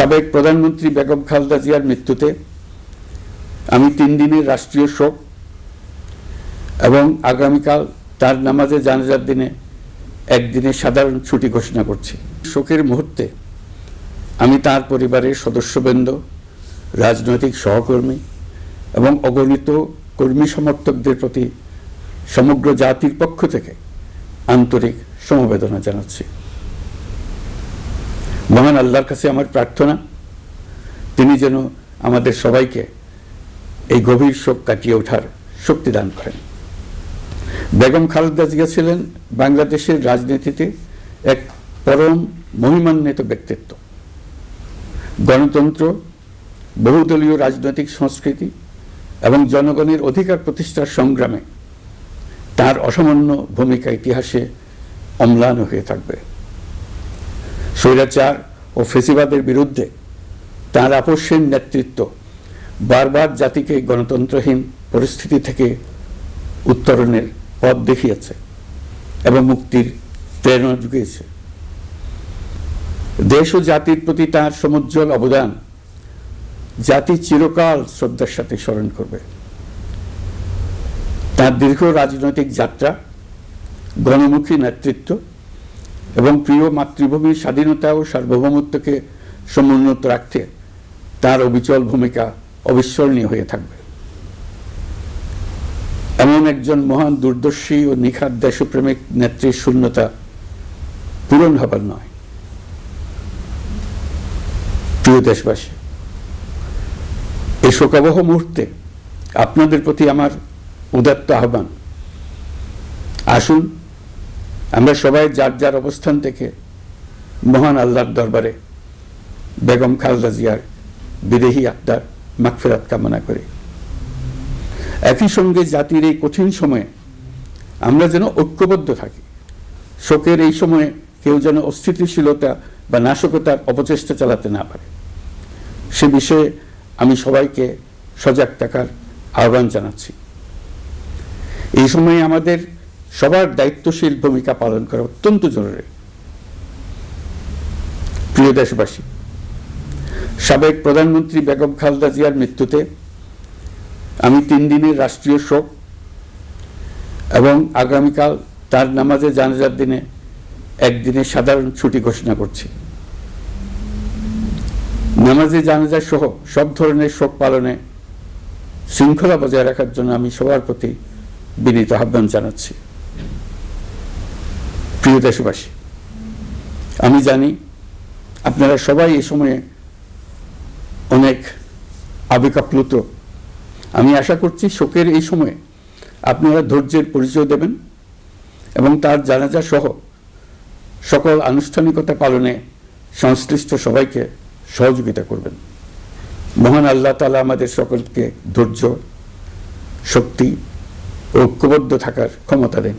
সাবেক প্রধানমন্ত্রী বেগম খালদা জিয়ার মৃত্যুতে আমি তিন দিনের রাষ্ট্রীয় শোক এবং আগামীকাল তার নামাজে জানাজার দিনে একদিনের সাধারণ ছুটি ঘোষণা করছি। শোকের মুহূর্তে আমি তার পরিবারের সদস্যবৃন্দ, রাজনৈতিক সহকর্মী এবং অগণিত কর্মী সমর্থকদের প্রতি সমগ্র জাতির পক্ষ থেকে আন্তরিক সমবেদনা জানাচ্ছি। মহান আল্লাহর কাছে আমার প্রার্থনা, তিনি যেন আমাদের সবাইকে এই গভীর শোক কাটিয়ে ওঠার শক্তি দান করেন। বেগম খালেদা জিয়া ছিলেন বাংলাদেশের রাজনীতিতে এক পরম মহিমান্বিত ব্যক্তিত্ব। গণতন্ত্র, বহুদলীয় রাজনৈতিক সংস্কৃতি এবং জনগণের অধিকার প্রতিষ্ঠার সংগ্রামে তার অসামান্য ভূমিকা ইতিহাসে অম্লান হয়ে থাকবে। স্বৈরাচার ও ফেসিবাদের বিরুদ্ধে তার আপসের নেতৃত্ব বারবার জাতিকে গণতন্ত্রহীন পরিস্থিতি থেকে উত্তরণের পথ দেখিয়েছে এবং মুক্তির প্রেরণা জুগিয়েছে। দেশ ও জাতির প্রতি তাঁর সমুজ্জ্বল অবদান জাতি চিরকাল শ্রদ্ধার সাথে স্মরণ করবে। তার দীর্ঘ রাজনৈতিক যাত্রা, গণমুখী নেতৃত্ব এবং প্রিয় মাতৃভূমির স্বাধীনতা ও সার্বভৌমত্বকে সমুন্নত রাখতে তার অবিচল ভূমিকা অবিস্মরণীয় হয়ে থাকবে। এমন একজন মহান দূরদর্শী ও নিখাত দেশপ্রেমিক নেত্রীর শূন্যতা পূরণ হবার নয়। প্রিয় দেশবাসী এই শোকাবহ মুহূর্তে আপনাদের প্রতি আমার উদাত্ত আহ্বান। আসুন আমরা সবাই যার যার অবস্থান থেকে মহান আল্লাহর দরবারে বেগম খালদা জিয়ার বিদেহী আত্মার মাগফিরাত কামনা করি। একই সঙ্গে জাতির এই কঠিন সময়ে আমরা যেন ঐক্যবদ্ধ থাকি। শোকের এই সময়ে কেউ যেন অস্থিতিশীলতা বা নাশকতার অপচেষ্টা চালাতে না পারে। সে বিষয়ে আমি সবাইকে সজাগ থাকার আহ্বান জানাচ্ছি। এই সময়ে আমাদের সবার দায়িত্বশীল ভূমিকা পালন করা অত্যন্ত জরুরি। প্রিয় দেশবাসী, সাবেক প্রধানমন্ত্রী বেগম খালদা জিয়ার মৃত্যুতে আমি তিন দিনের রাষ্ট্রীয় শোক এবং আগামীকাল তার নামাজে জানাজার দিনে একদিনের সাধারণ ছুটি ঘোষণা করছি। নামাজে জানাজা সহ সব ধরনের শোক পালনে শৃঙ্খলা বজায় রাখার জন্য আমি সবার প্রতি বিনীত আহ্বান জানাচ্ছি। প্রিয় দেশবাসী, আমি জানি আপনারা সবাই এই সময়ে অনেক আবেগাপ্লুত আমি আশা করছি শোকের এই সময়ে আপনারা ধৈর্যের পরিচয় দেবেন এবং তার জানাজা সহ সকল আনুষ্ঠানিকতা পালনে সংশ্লিষ্ট সবাইকে সহযোগিতা করবেন। মহান আল্লাহ তালা আমাদের সকলকে ধৈর্য, শক্তি ঐক্যবদ্ধ থাকার ক্ষমতা দেন।